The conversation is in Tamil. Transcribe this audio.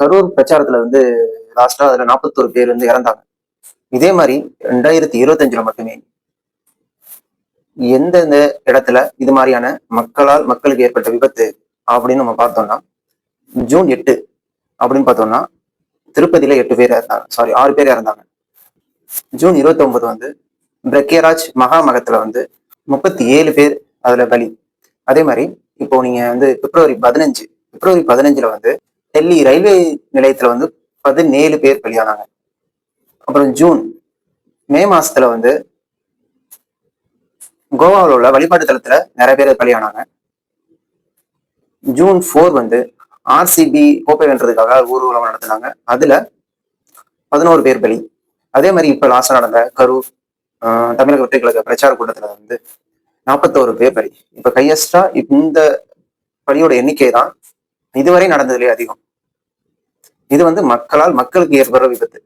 கரூர் பிரச்சாரத்துல வந்து லாஸ்டா அதுல நாற்பத்தோரு பேர் வந்து இறந்தாங்க. இதே மாதிரி ரெண்டாயிரத்தி இருபத்தஞ்சுல மட்டுமே எந்தெந்த இடத்துல இது மாதிரியான மக்களால் மக்களுக்கு ஏற்பட்ட விபத்து அப்படின்னு நம்ம பார்த்தோம்னா ஜூன் எட்டு அப்படின்னு பார்த்தோம்னா திருப்பதியில எட்டு பேர் இறந்தாங்க. சாரி ஆறு பேர் இறந்தாங்க. ஜூன் இருபத்தி ஒன்பது வந்து பிரக்யராஜ் மகாமகத்துல வந்து முப்பத்தி ஏழு பேர் அதுல பலி. அதே மாதிரி இப்போ நீங்க வந்து பிப்ரவரி பதினஞ்சு பிப்ரவரி பதினஞ்சுல வந்து டெல்லி ரயில்வே நிலையத்துல வந்து பதினேழு பேர் பலியானாங்க. அப்புறம் ஜூன் மே மாசத்துல வந்து கோவாவில் உள்ள வழிபாட்டு தலத்துல நிறைய பேர் பலியானாங்க. ஜூன் ஃபோர் வந்து ஆர்சிபி கோப்பை வென்றதுக்காக ஊர்வலம் நடத்தினாங்க. அதுல பதினோரு பேர் பலி. அதே மாதிரி இப்ப லாஸ்டா நடந்த கரூர் ஆஹ் தமிழக வெற்றி கழக பிரச்சார கூட்டத்துல வந்து நாற்பத்தோரு பேர் பலி. இப்ப கையஸ்டா இந்த பலியோட எண்ணிக்கை தான் இதுவரை நடந்ததுலேயே அதிகம். இது வந்து மக்களால் மக்களுக்கு ஏற்படுற விபத்து.